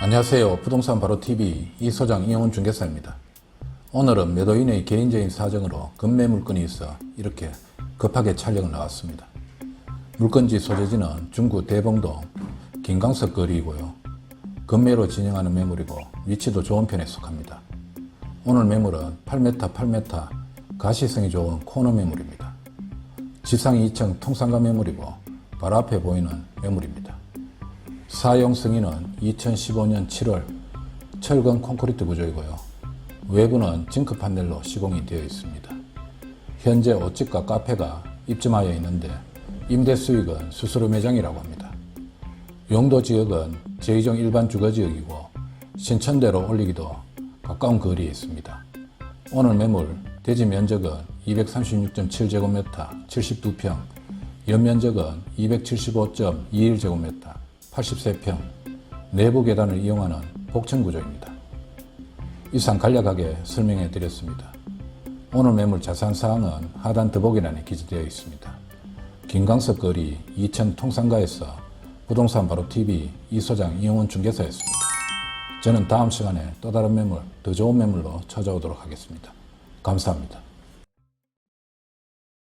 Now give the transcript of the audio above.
안녕하세요. 부동산 바로 TV 이 소장 이영훈 중개사입니다. 오늘은 매도인의 개인적인 사정으로 급매 물건이 있어 이렇게 급하게 촬영을 나왔습니다. 물건지 소재지는 중구 대봉동 김강석 거리이고요. 급매로 진행하는 매물이고 위치도 좋은 편에 속합니다. 오늘 매물은 8m 8m 가시성이 좋은 코너 매물입니다. 지상 2층 통상가 매물이고 바로 앞에 보이는 매물입니다. 사용 승인은 2015년 7월 철근 콘크리트 구조이고요. 외부는 징크 판넬로 시공이 되어 있습니다. 현재 옷집과 카페가 입점하여 있는데 임대 수익은 수수료 매장이라고 합니다. 용도 지역은 제2종 일반 주거 지역이고 신천대로 올리기도 가까운 거리에 있습니다. 오늘 매물 대지 면적은 236.7제곱미터 72평, 연면적은 275.21제곱미터 83평, 내부 계단을 이용하는 복층 구조입니다. 이상 간략하게 설명해 드렸습니다. 오늘 매물 자세한 사항은 하단 더보기란에 기재되어 있습니다. 김광석 거리 2천 통상가에서 부동산 바로 TV 이 소장 이용훈 중개사였습니다. 저는 다음 시간에 또 다른 매물, 더 좋은 매물로 찾아오도록 하겠습니다. 감사합니다.